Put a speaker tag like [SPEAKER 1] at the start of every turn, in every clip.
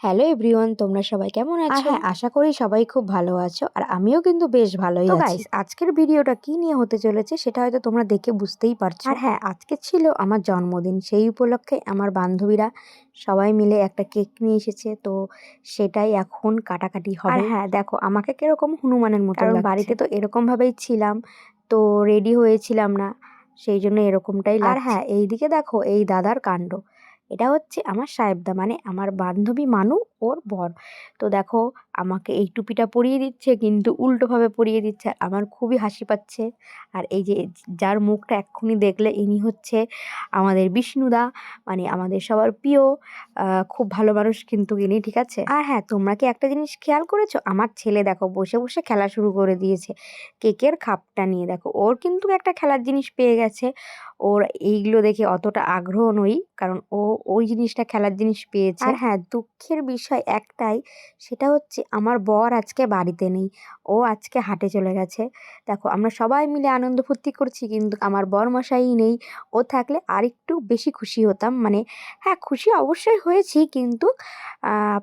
[SPEAKER 1] Hello everyone তোমরা সবাই কেমন আছো?
[SPEAKER 2] হ্যাঁ আশা করি সবাই খুব ভালো আছো আর আমিও কিন্তু বেশ ভালোই আছি।
[SPEAKER 1] গাইস
[SPEAKER 2] আজকের ভিডিওটা কি নিয়ে হতে চলেছে সেটা হয়তো তোমরা দেখে বুঝতেই পারছ। আর হ্যাঁ আজকে ছিল আমার জন্মদিন সেই উপলক্ষে আমার বান্ধবীরা সবাই মিলে একটা কেক নিয়ে এসেছে তো সেটাই এখন কাটাকাটি হবে। আর হ্যাঁ দেখো আমাকে কীরকম হনুমানের মতো বাড়িতে তো এরকম ভাবেই ছিলাম তো রেডি হয়েছিলাম না সেই জন্য এরকমটাই আর হ্যাঁ এইদিকে দেখো এই দাদার কাণ্ড। এটা হচ্ছে আমার সাহেবদা মানে আমার বান্ধবী মানু ওর বর। তো দেখো আমাকে এই টুপিটা পরিয়ে দিচ্ছে, কিন্তু উল্টোভাবে পরিয়ে দিচ্ছে। আমার খুবই হাসি পাচ্ছে। আর এই যে যার মুখটা এক্ষুনি দেখলে ইনি হচ্ছে আমাদের বিষ্ণুদা মানে আমাদের সবার প্রিয় খুব ভালো মানুষ কিন্তু ইনি, ঠিক আছে? আর হ্যাঁ তোমরা কি একটা জিনিস খেয়াল করেছ? আমার ছেলে দেখো, বসে বসে খেলা শুরু করে দিয়েছে। কেকের খাপটা নিয়ে দেখো, ওর কিন্তু একটা খেলার জিনিস পেয়ে গেছে। ওর এইগুলো দেখে অতটা আগ্রহ নই, কারণ ও ওই জিনিসটা খেলার জিনিস পেয়েছে। আর হ্যাঁ দুঃখের বিষয় একটাই, সেটা হচ্ছে আমার বর আজকে বাড়িতে নেই। ও আজকে হাটে চলে গেছে। দেখো, আমরা সবাই মিলে আনন্দ ফুর্তি করছি, কিন্তু আমার বর মশাই নেই। ও থাকলে আরেকটু বেশি খুশি হতাম। মানে হ্যাঁ খুশি অবশ্যই হয়েছি, কিন্তু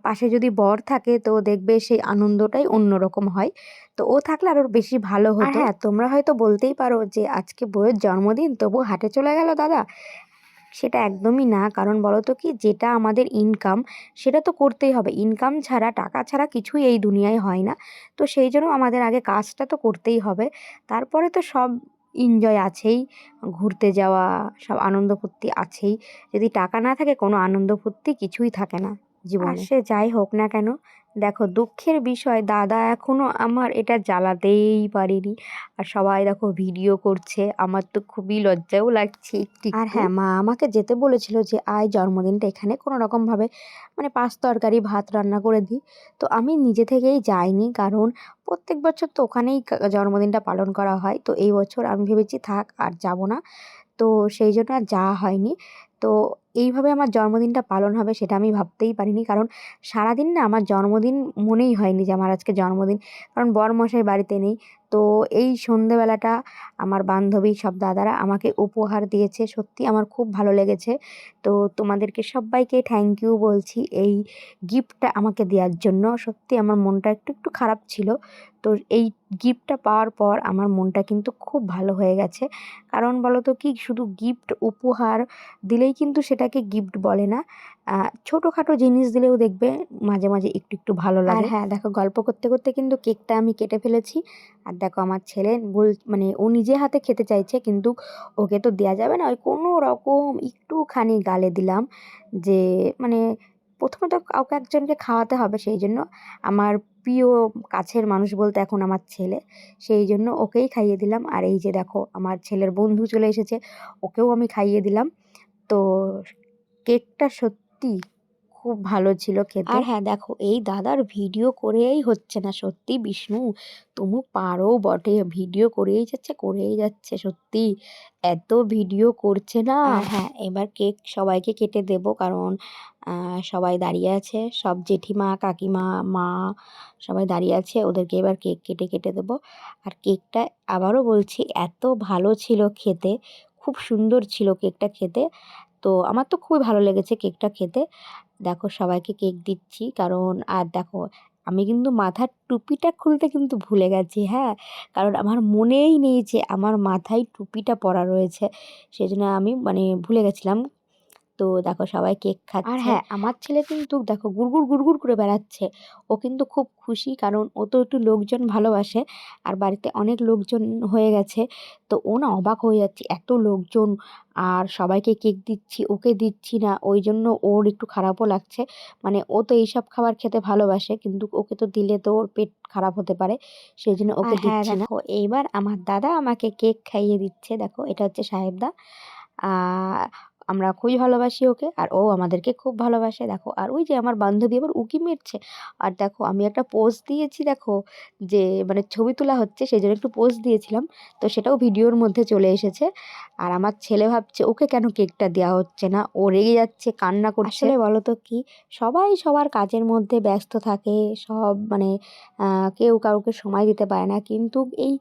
[SPEAKER 2] পাশে যদি বর থাকে, তো দেখবে সেই আনন্দটাই অন্যরকম হয়। তো ও থাকলে আরও বেশি ভালো হতো। হ্যাঁ তোমরা হয়তো বলতেই পারো যে, আজকে বউয়ের জন্মদিন তবু হাটে চলে গেল দাদা। সেটা একদমই না। কারণ বলো তো কি? যেটা আমাদের ইনকাম সেটা তো করতেই হবে। ইনকাম ছাড়া, টাকা ছাড়া কিছুই এই দুনিয়ায় হয় না। তো সেই জন্য আমাদের আগে কাজটা তো করতেই হবে। তারপরে তো সব এনজয় আছেই। ঘুরতে যাওয়া, সব আনন্দ ফুর্তি আছেই। যদি টাকা না থাকে, কোনো আনন্দ ফুর্তি কিছুই থাকে না জীবনে। সে যাই হোক না কেন। দেখো দুঃখের বিষয় দাদা এখনও আমার এটা জ্বালাতেই পারেনি। আর সবাই দেখো ভিডিও করছে। আমার তো খুবই লজ্জাও লাগছে একটু আর হ্যাঁ মা আমাকে যেতে বলেছিল যে আয় জন্মদিনটা এখানে কোনো রকমভাবে মানে পাঁচ তরকারি ভাত রান্না করে দিই তো আমি নিজে থেকেই যাইনি কারণ প্রত্যেক বছর তো ওখানেই জন্মদিনটা পালন করা হয়। তো এই বছর আমি ভেবেছি থাক আর যাব না। তো সেই জন্য আর যাওয়া হয়নি। তো এইভাবে আমার জন্মদিনটা পালন হবে সেটা আমি ভাবতেই পারিনি। কারণ সারাদিন না আমার জন্মদিন মনেই হয়নি যে আমার আজকে জন্মদিন। কারণ বরমশাই বাড়িতে নেই। তো এই সন্ধেবেলাটা আমার বান্ধবী সব দাদারা আমাকে উপহার দিয়েছে। সত্যি আমার খুব ভালো লেগেছে। তো তোমাদেরকে সবাইকে থ্যাংক ইউ বলছি এই গিফটটা আমাকে দেওয়ার জন্য। সত্যি আমার মনটা একটু একটু খারাপ ছিল। তো এই গিফটটা পাওয়ার পর আমার মনটা কিন্তু খুব ভালো হয়ে গেছে। কারণ বলো তো কি? শুধু গিফট উপহার দিলেই কিন্তু সেটাকে গিফট বলে না। ছোটোখাটো জিনিস দিলেও দেখবে মাঝে মাঝে একটু একটু ভালো লাগে। হ্যাঁ দেখো গল্প করতে করতে কিন্তু কেকটা আমি কেটে ফেলেছি। আর দেখো আমার ছেলে বল মানে ও নিজে হাতে খেতে চাইছে কিন্তু ওকে তো দেওয়া যাবে না। ওই কোনো রকম একটুখানি গালে দিলাম যে মানে প্রথমে তো কাউকে একজনকে খাওয়াতে হবে সেই জন্য। আমার প্রিয় কাছের মানুষ বলতে এখন আমার ছেলে, সেই জন্য ওকেই খাইয়ে দিলাম। আর এই যে দেখো আমার ছেলের বন্ধু চলে এসেছে, ওকেও আমি খাইয়ে দিলাম। তো কেকটা সত্যি খুব ভালো ছিল খেতে। আর হ্যাঁ দেখো এই দাদার ভিডিও করেই হচ্ছে না সত্যি বিষ্ণু। তুমি পারো বটে ভিডিও করেই যাচ্ছে করেই যাচ্ছে সত্যি। এত ভিডিও করছে না। হ্যাঁ এবার কেক সবাইকে কেটে দেব কারণ সবাই দাঁড়িয়ে আছে। সব জেঠিমা কাকিমা মা সবাই দাঁড়িয়ে আছে ওদেরকে এবার কেক কেটে কেটে দেবো। আর কেকটা আবারও বলছি এত ভালো ছিল খেতে। খুব সুন্দর ছিল কেকটা খেতে। তো আমার তো খুবই ভালো লেগেছে কেকটা খেতে। দেখো সবাইকে কেক দিচ্ছি, কারণ আর দেখো আমি কিন্তু মাথার টুপিটা খুলতে কিন্তু ভুলে গেছি হ্যাঁ? কারণ আমার মনেই নেই যে আমার মাথায় টুপিটা পরা রয়েছে। সেই জন্য আমি মানে ভুলে গেছিলাম তো দেখো সবাই কেক খাচ্ছে। আর হ্যাঁ আমার ছেলে কিন্তু দেখো গুড়গুড় গুড়গুড় করে বেড়াচ্ছে। ও কিন্তু খুব খুশি কারণ ও তো একটু লোকজন ভালোবাসে। আর বাড়িতে অনেক লোকজন হয়ে গেছে। তো ও না অবাক হয়ে যাচ্ছে এত লোকজন। আর সবাইকে কেক দিচ্ছি ওকে দিচ্ছি না। ওই জন্য ওর একটু খারাপও লাগছে। মানে ও তো এইসব খাবার খেতে ভালোবাসে কিন্তু ওকে তো দিলে তো ওর পেট খারাপ হতে পারে। সেই জন্য ওকে
[SPEAKER 1] হ্যাঁ,
[SPEAKER 2] দিচ্ছি না। এইবার আমার দাদা আমাকে কেক খাইয়ে দিচ্ছে। দেখো এটা হচ্ছে সাহেবদা। আহ, আমরা খুবই ভালোবাসি ওকে, আর ও আমাদেরকে খুব ভালোবাসে, দেখো। আর ওই যে আমার বান্ধবী আবার উকি মেরছে। আর দেখো, আমি একটা পোজ দিয়েছি, দেখো, যে মানে ছবি তোলা হচ্ছে সেই জন্য একটু পোজ দিয়েছিলাম। তো সেটাও ভিডিওর মধ্যে চলে এসেছে। আর আমার ছেলে ভাবছে, ওকে কেন কেকটা দেওয়া হচ্ছে না? ও রেগে যাচ্ছে, কান্না করছে। বলো তো কি, সবাই সবার কাজের মধ্যে ব্যস্ত থাকে, সব মানে কেউ কাউকে সময় দিতে পারে না। কিন্তু এই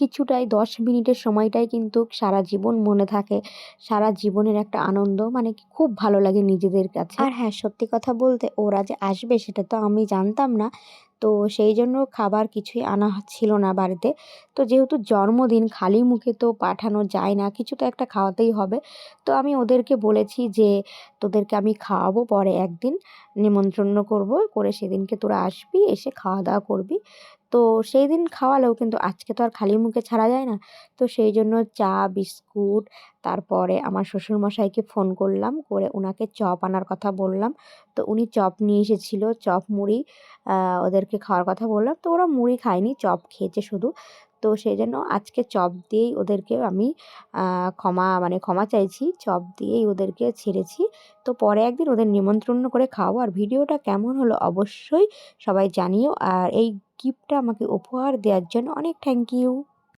[SPEAKER 2] কিছুটাই দশ মিনিটের সময়টাই কিন্তু সারা জীবন মনে থাকে। সারা জীবনের একটা আনন্দ মানে খুব ভালো লাগে নিজেদের কাছে। আর হ্যাঁ সত্যি কথা বলতে ওরা যে আসবে সেটা তো আমি জানতাম না। তো সেই জন্য খাবার কিছুই আনা ছিল না বাড়িতে। তো যেহেতু জন্মদিন, খালি মুখে তো পাঠানো যায় না, কিছু তো একটা খাওয়াতেই হবে। তো আমি ওদেরকে বলেছি যে, তোদেরকে আমি খাওয়াবো পরে একদিন, নিমন্ত্রণ করব, করে সেদিনকে তোরা আসবি, এসে খাওয়া দাওয়া করবি। তো সেই দিন খাওয়ালেও কিন্তু আজকে তো আর খালি মুখে ছাড়া যায় না। তো সেই জন্য চা, বিস্কুট, তারপরে আমার শ্বশুরমশাইকে ফোন করলাম, করে ওনাকে চপ আনার কথা বললাম। তো উনি চপ নিয়ে এসেছিল, চপ, মুড়ি ওদেরকে খাওয়ার কথা বললাম। তো ওরা মুড়ি খায়নি, চপ খেয়েছে শুধু। তো সেই জন্য আজকে চপ দিয়েই ওদেরকে আমি ক্ষমা মানে ক্ষমা চাইছি, চপ দিয়েই ওদেরকে ছেড়েছি। তো পরে একদিন ওদের নিমন্ত্রণ করে খাওয়াবো। আর ভিডিওটা কেমন হলো অবশ্যই সবাই জানিও। আর এই গিফটটা আমাকে উপহার দেওয়ার জন্য অনেক থ্যাংক ইউ